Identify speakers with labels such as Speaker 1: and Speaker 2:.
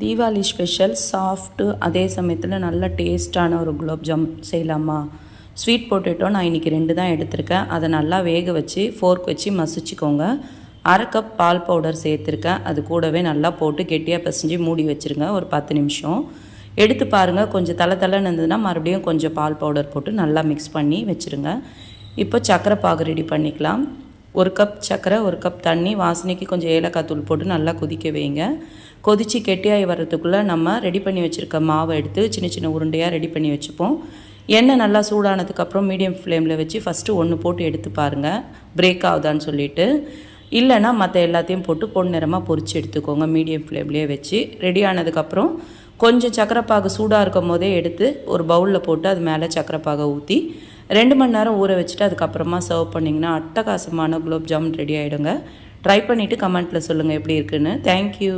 Speaker 1: Deepavali special soft அதே சமயத்தில் நல்ல டேஸ்ட்டான ஒரு குலோப் ஜாம் செய்யலாமா? ஸ்வீட் பொட்டேட்டோ நான் இன்றைக்கி ரெண்டு தான் எடுத்திருக்கேன். அதை நல்லா வேக வச்சு ஃபோர்க் வச்சு மசிச்சுக்கோங்க. அரை கப் பால் பவுடர் சேர்த்துருக்கேன். அது கூடவே நல்லா போட்டு கெட்டியாக பிசைஞ்சு மூடி வச்சுருங்க. ஒரு பத்து நிமிஷம். எடுத்து பாருங்கள் கொஞ்சம் தலை தலைன்னு இருந்ததுன்னா மறுபடியும் கொஞ்சம் பால் பவுடர் போட்டு நல்லா மிக்ஸ் பண்ணி வச்சுருங்க. இப்போ சக்கரை பாகு ரெடி பண்ணிக்கலாம். ஒரு கப் சர்க்கரை ஒரு கப் தண்ணி வாசனைக்கு கொஞ்சம் ஏலக்காய் தூள் போட்டு நல்லா கொதிக்க வைங்க. கொதித்து கெட்டியாகி வர்றதுக்குள்ளே நம்ம ரெடி பண்ணி வச்சுருக்க மாவை எடுத்து சின்ன சின்ன உருண்டையாக ரெடி பண்ணி வச்சுப்போம். எண்ணெய் நல்லா சூடானதுக்கப்புறம் மீடியம் ஃப்ளேமில் வச்சு ஃபஸ்ட்டு ஒன்று போட்டு எடுத்து பாருங்கள் பிரேக் ஆகுதான்னு சொல்லிட்டு. இல்லைன்னா மற்ற எல்லாத்தையும் போட்டு பொன்னிறமாக பொறிச்சு எடுத்துக்கோங்க மீடியம் ஃப்ளேம்லேயே வச்சு. ரெடி ஆனதுக்கப்புறம் கொஞ்சம் சக்கரைப்பாகு சூடாக இருக்கும் போதே எடுத்து ஒரு பவுலில் போட்டு அது மேலே சக்கரைப்பாகை ஊற்றி ரெண்டு மணி நேரம் ஊற வச்சுட்டு அதுக்கப்புறமா சர்வ் பண்ணிங்கன்னா அட்டகாசமான குலோப் ஜாமுன் ரெடி ஆகிடுங்க ட்ரை பண்ணிவிட்டு கமெண்ட்டில் சொல்லுங்கள் எப்படி இருக்குன்னு. தேங்க்யூ